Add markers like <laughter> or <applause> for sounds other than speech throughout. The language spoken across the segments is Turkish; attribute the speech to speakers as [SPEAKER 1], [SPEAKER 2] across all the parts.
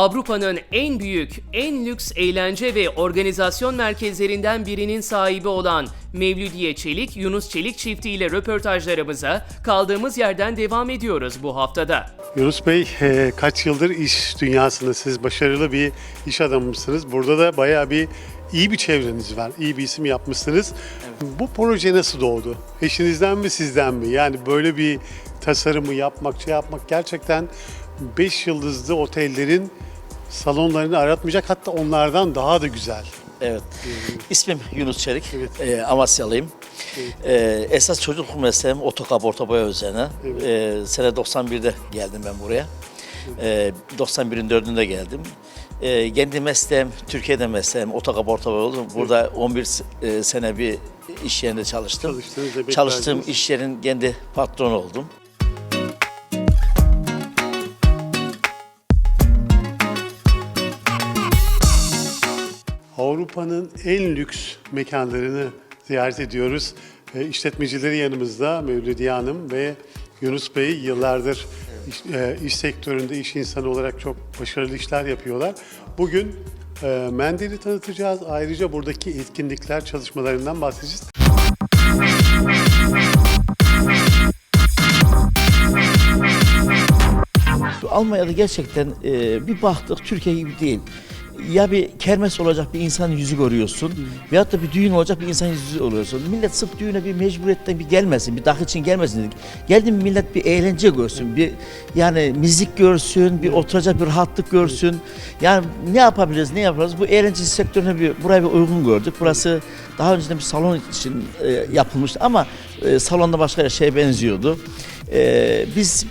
[SPEAKER 1] Avrupa'nın en büyük, en lüks eğlence ve organizasyon merkezlerinden birinin sahibi olan Mevlüdiye Çelik, Yunus Çelik çiftiyle röportajlarımıza kaldığımız yerden devam ediyoruz bu haftada.
[SPEAKER 2] Yunus Bey e, kaç yıldır iş dünyasında siz başarılı bir iş adamısınız. Burada da bayağı bir iyi bir çevreniz var. İyi bir isim yapmışsınız. Bu proje nasıl doğdu? Eşinizden mi sizden mi? Yani böyle bir tasarımı yapmak, şey yapmak gerçekten 5 yıldızlı otellerin salonlarını aratmayacak hatta onlardan daha da güzel.
[SPEAKER 3] Evet. İsmim Yunus Çelik.
[SPEAKER 2] Evet.
[SPEAKER 3] Ee, Amasyalıyım. Ee, esas çocukluk mesleğim otokap ortaboya üzerine. Ee, sene 91'de geldim ben buraya. Ee, 91'in 4'ünde geldim. Ee, kendi mesleğim, Türkiye'de mesleğim otokap ortaboya oldu. Burada 11 s- e, sene bir iş yerinde çalıştım. Çalıştığım iş yerin kendi patronu oldum.
[SPEAKER 2] Avrupa'nın en lüks mekanlarını ziyaret ediyoruz. E, işletmecileri yanımızda Mevlüdiye Hanım ve Yunus Bey yıllardır iş, e, iş sektöründe iş insanı olarak çok başarılı işler yapıyorlar. Bugün e, Mendil'i tanıtacağız. Ayrıca buradaki etkinlikler, çalışmalarından bahsedeceğiz.
[SPEAKER 3] Almanya'da gerçekten e, bir baktık Türkiye gibi değil. Ya bir kermes olacak bir insan yüzü görüyorsun veyahut da bir düğün olacak bir insan yüzü görüyorsun. Millet sırf düğüne bir mecburiyetten bir gelmesin, bir dak için gelmesin dedik. Geldi mi millet bir eğlence görsün, bir yani müzik görsün, bir oturacak bir rahatlık görsün. Yani ne yapabiliriz, ne yaparız? Bu eğlence sektörüne bir buraya bir uygun gördük. Burası daha önceden bir salon için e, yapılmıştı ama e, salonda başka şeye benziyordu. E, biz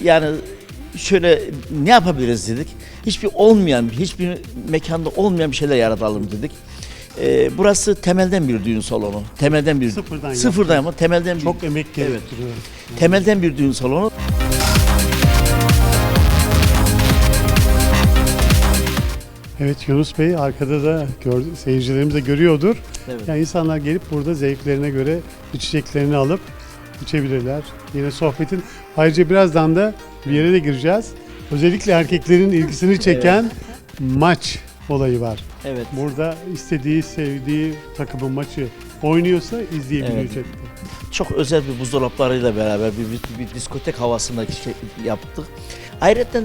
[SPEAKER 3] yani şöyle ne yapabiliriz dedik. Hiçbir olmayan, hiçbir mekanda olmayan bir şeyler yaratalım dedik. Ee, burası temelden bir düğün salonu. Temelden bir
[SPEAKER 2] Sıfırdan
[SPEAKER 3] sıfırdan ama temelden bir
[SPEAKER 2] Çok emek gerektiriyor.
[SPEAKER 3] temelden bir düğün salonu.
[SPEAKER 2] Evet Yunus Bey arkada da gördü, seyircilerimiz de görüyordur.
[SPEAKER 3] Evet.
[SPEAKER 2] Yani insanlar gelip burada zevklerine göre içeceklerini alıp içebilirler. Yine sohbetin ayrıca birazdan da bir yere de gireceğiz. Özellikle erkeklerin ilgisini çeken maç olayı var.
[SPEAKER 3] Evet.
[SPEAKER 2] Burada istediği, sevdiği takımın maçı oynuyorsa izleyebilecek.
[SPEAKER 3] Çok özel bir buzdolaplarıyla beraber bir, bir, bir diskotek havasında şey yaptık. Ayrıca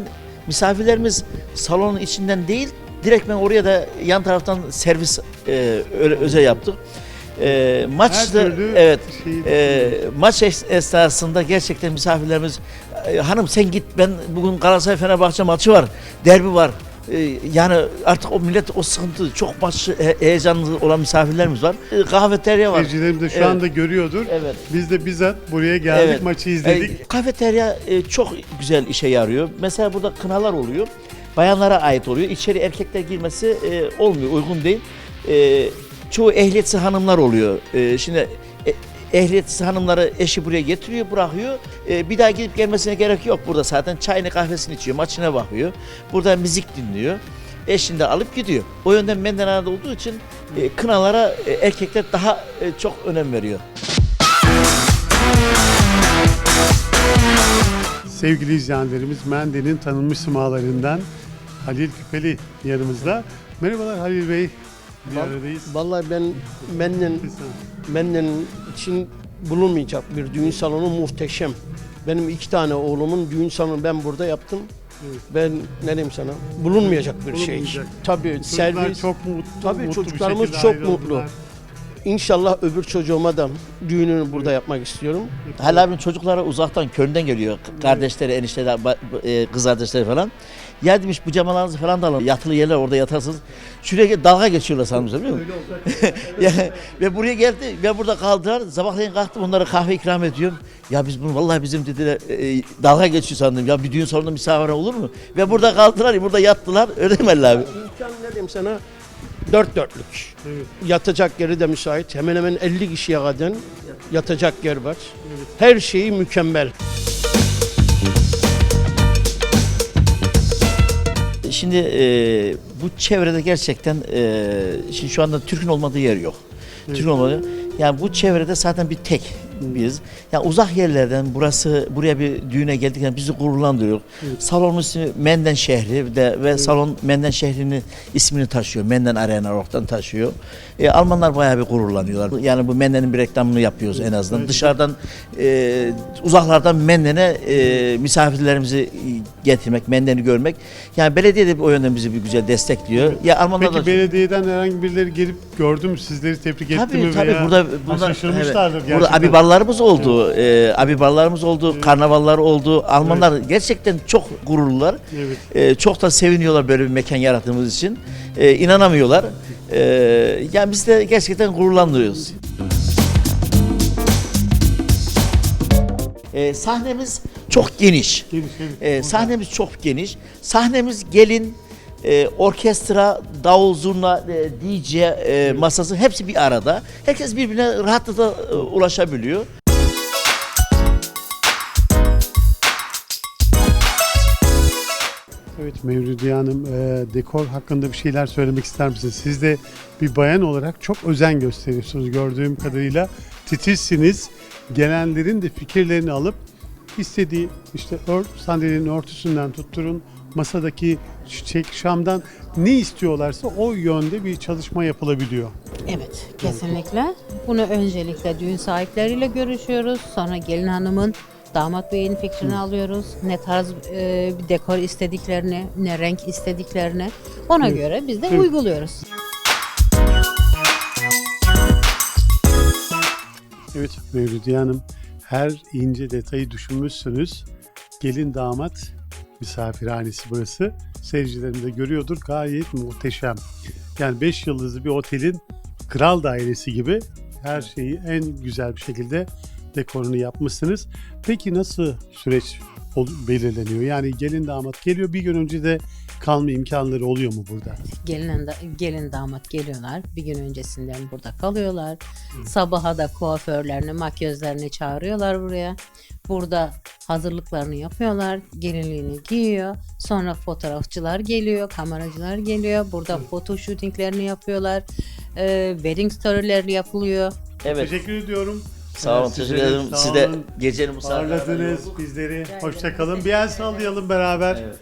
[SPEAKER 3] misafirlerimiz salonun içinden değil, direkt ben oraya da yan taraftan servis e, öyle özel yaptık. E, maçta
[SPEAKER 2] Her türlü
[SPEAKER 3] evet
[SPEAKER 2] şeyi
[SPEAKER 3] e, maç es- esnasında gerçekten misafirlerimiz e, hanım sen git ben bugün Galatasaray Fenerbahçe maçı var derbi var E, yani artık o millet o sıkıntı çok maç he- heyecanlı olan misafirlerimiz var E, kafeterya var
[SPEAKER 2] Seyircilerimiz de şu
[SPEAKER 3] Evet.
[SPEAKER 2] anda görüyordur.
[SPEAKER 3] Evet.
[SPEAKER 2] Biz de bizzat buraya geldik,
[SPEAKER 3] Evet.
[SPEAKER 2] maçı izledik.
[SPEAKER 3] E, kafeterya e, çok güzel işe yarıyor. Mesela burada kınalar oluyor. Bayanlara ait oluyor. İçeri erkekler girmesi e, olmuyor, uygun değil. E, çoğu ehliyetsiz hanımlar oluyor. E, şimdi e, ehliyetsiz hanımları eşi buraya getiriyor, bırakıyor. E, bir daha gidip gelmesine gerek yok burada zaten. Çayını kahvesini içiyor, maçına bakıyor. Burada müzik dinliyor. Eşini de alıp gidiyor. O yönden Mendena'da olduğu için e, kınalara e, erkekler daha e, çok önem veriyor.
[SPEAKER 2] Sevgili izleyenlerimiz Mende'nin tanınmış simalarından Halil Küpeli yanımızda. Merhabalar Halil Bey. Bir aradayız.
[SPEAKER 4] Vallahi ben benden benden için bulunmayacak bir düğün salonu muhteşem. Benim iki tane oğlumun düğün salonu ben burada yaptım.
[SPEAKER 2] Evet.
[SPEAKER 4] Ben ne diyeyim sana? Bulunmayacak bir şey.
[SPEAKER 2] Bulunmayacak.
[SPEAKER 4] Tabii
[SPEAKER 2] Çocuklar
[SPEAKER 4] servis.
[SPEAKER 2] çok mutlu.
[SPEAKER 4] Tabii
[SPEAKER 2] mutlu bir
[SPEAKER 4] çocuklarımız
[SPEAKER 2] şekilde
[SPEAKER 4] çok
[SPEAKER 2] ayrıldılar.
[SPEAKER 4] İnşallah öbür çocuğuma da düğününü burada yapmak istiyorum.
[SPEAKER 3] Halil abinin çocukları uzaktan köyünden geliyor. Kardeşleri, enişteler, e, kız kardeşleri falan. Ya demiş bu camalarınızı falan da alın. Yatılı yerler orada yatarsınız. Şuraya gel- dalga geçiyorlar sanmışlar biliyor musun? <laughs> ya, ve buraya geldi ve burada kaldılar. Sabahleyin kalktım onlara kahve ikram ediyorum. Ya biz bunu vallahi bizim dediler e, dalga geçiyor sandım. Ya bir düğün salonunda misafir olur mu? Ve burada kaldılar, burada yattılar. Öyle mi Halil abi?
[SPEAKER 4] İmkan ne diyeyim sana? Dört dörtlük.
[SPEAKER 2] Evet.
[SPEAKER 4] Yatacak yeri de müsait. Hemen hemen 50 kişiye kadar yatacak yer var. Her şeyi mükemmel.
[SPEAKER 3] Şimdi e, bu çevrede gerçekten e, şimdi şu anda Türk'ün olmadığı yer yok. Türk'ün olmadığı. Yani bu çevrede zaten bir tek biz. Ya uzak yerlerden burası buraya bir düğüne geldikten bizi gururlandırıyor. Salonun ismi Menden şehri de ve salon Menden şehrinin ismini taşıyor. Menden Arena Rock'tan taşıyor. E, Almanlar bayağı bir gururlanıyorlar. Yani bu Menden'in bir reklamını yapıyoruz en azından. Dışarıdan e, uzaklardan Menden'e e, misafirlerimizi getirmek, Menden'i görmek. Yani belediye de o yönden bizi bir güzel destekliyor. Ya Almanlar
[SPEAKER 2] Peki
[SPEAKER 3] da
[SPEAKER 2] belediyeden herhangi birileri gelip gördü mü sizleri tebrik etti
[SPEAKER 3] Tabii
[SPEAKER 2] mi
[SPEAKER 3] tabii
[SPEAKER 2] veya
[SPEAKER 3] burada burada
[SPEAKER 2] şaşırmışlardır
[SPEAKER 3] evet.
[SPEAKER 2] gerçekten.
[SPEAKER 3] Burada abiballarımız oldu. Ee, abiballarımız oldu, karnavallar oldu. Almanlar gerçekten çok gururlular.
[SPEAKER 2] Evet.
[SPEAKER 3] Ee, çok da seviniyorlar böyle bir mekan yarattığımız için. Ee, inanamıyorlar. Ee, yani biz de gerçekten gururlandırıyoruz. Ee, sahnemiz çok geniş.
[SPEAKER 2] Geniş, evet.
[SPEAKER 3] Ee, sahnemiz çok geniş. Sahnemiz gelin, e, orkestra, davul, zurna, e, DJ e, masası hepsi bir arada. Herkes birbirine rahatlıkla e, ulaşabiliyor.
[SPEAKER 2] Evet Mevlüdiye Hanım, e, dekor hakkında bir şeyler söylemek ister misiniz? Siz de bir bayan olarak çok özen gösteriyorsunuz gördüğüm kadarıyla. Titizsiniz. Gelenlerin de fikirlerini alıp istediği işte ör, sandalyenin örtüsünden tutturun, masadaki çiçek, şamdan ne istiyorlarsa o yönde bir çalışma yapılabiliyor.
[SPEAKER 5] Evet, kesinlikle. Bunu öncelikle düğün sahipleriyle görüşüyoruz. Sonra gelin hanımın, damat beyin fikrini alıyoruz. Ne tarz e, bir dekor istediklerini, ne renk istediklerini. Ona göre biz de
[SPEAKER 2] Evet.
[SPEAKER 5] uyguluyoruz.
[SPEAKER 2] Evet Mevlüdiye Hanım, her ince detayı düşünmüşsünüz. Gelin damat misafirhanesi burası. Seyircilerim de görüyordur. Gayet muhteşem. Yani 5 yıldızlı bir otelin kral dairesi gibi her şeyi en güzel bir şekilde dekorunu yapmışsınız. Peki nasıl süreç belirleniyor? Yani gelin damat geliyor bir gün önce de kalma imkanları oluyor mu burada?
[SPEAKER 5] Gelin, da- gelin damat geliyorlar. Bir gün öncesinden burada kalıyorlar. Sabaha da kuaförlerini, makyözlerini çağırıyorlar buraya. Burada hazırlıklarını yapıyorlar. Gelinliğini giyiyor. Sonra fotoğrafçılar geliyor, kameracılar geliyor. Burada foto shootinglerini yapıyorlar. Ee, wedding story'leri yapılıyor.
[SPEAKER 3] Evet.
[SPEAKER 2] Teşekkür ediyorum.
[SPEAKER 3] Sağ olun.
[SPEAKER 2] Sizlere
[SPEAKER 3] Teşekkür ederim.
[SPEAKER 2] sağ
[SPEAKER 3] Siz de gecenin bu saatinde
[SPEAKER 2] Ağırladınız bizleri. Hoşça kalın. Bir el sallayalım beraber.
[SPEAKER 3] Evet.